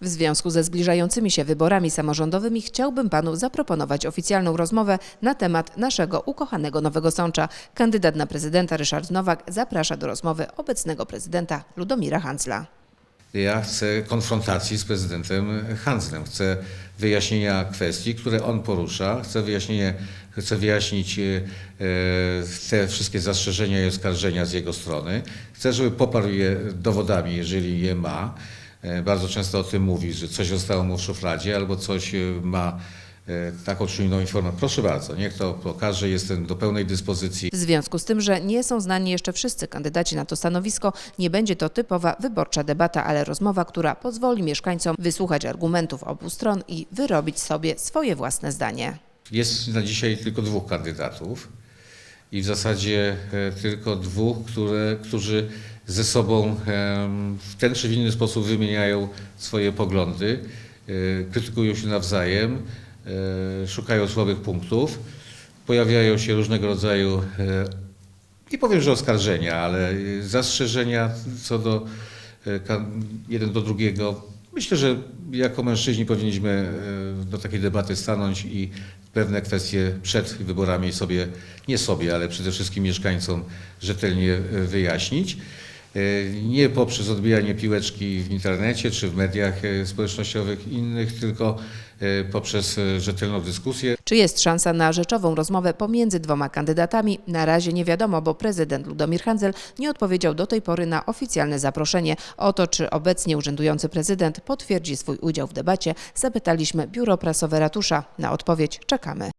W związku ze zbliżającymi się wyborami samorządowymi chciałbym panu zaproponować oficjalną rozmowę na temat naszego ukochanego Nowego Sącza. Kandydat na prezydenta Ryszard Nowak zaprasza do rozmowy obecnego prezydenta Ludomira Handzla. Ja chcę konfrontacji z prezydentem Hanslem. Chcę wyjaśnienia kwestii, które on porusza. Chcę, wyjaśnienie, chcę wyjaśnić e, te wszystkie zastrzeżenia i oskarżenia z jego strony. Chcę, żeby poparł je dowodami, jeżeli je ma. E, Bardzo często o tym mówi, że coś zostało mu w szufladzie albo coś e, ma e, taką czy inną informację. Proszę bardzo, niech to pokaże. Jestem do pełnej dyspozycji. W związku z tym, że nie są znani jeszcze wszyscy kandydaci na to stanowisko, nie będzie to typowa wyborcza debata, ale rozmowa, która pozwoli mieszkańcom wysłuchać argumentów obu stron i wyrobić sobie swoje własne zdanie. Jest na dzisiaj tylko dwóch kandydatów i w zasadzie tylko dwóch, które, którzy ze sobą w ten czy w inny sposób wymieniają swoje poglądy, e, krytykują się nawzajem, e, szukają słabych punktów, pojawiają się różnego rodzaju, e, nie powiem, że oskarżenia, ale zastrzeżenia co do jeden do drugiego. Myślę, że jako mężczyźni powinniśmy do takiej debaty stanąć i pewne kwestie przed wyborami sobie, nie sobie, ale przede wszystkim mieszkańcom rzetelnie wyjaśnić. E, Nie poprzez odbijanie piłeczki w internecie czy w mediach e, społecznościowych innych, tylko e, poprzez rzetelną dyskusję. Czy jest szansa na rzeczową rozmowę pomiędzy dwoma kandydatami? Na razie nie wiadomo, bo prezydent Ludomir Handzel nie odpowiedział do tej pory na oficjalne zaproszenie. O to, czy obecnie urzędujący prezydent potwierdzi swój udział w debacie, zapytaliśmy biuro prasowe ratusza. Na odpowiedź czekamy.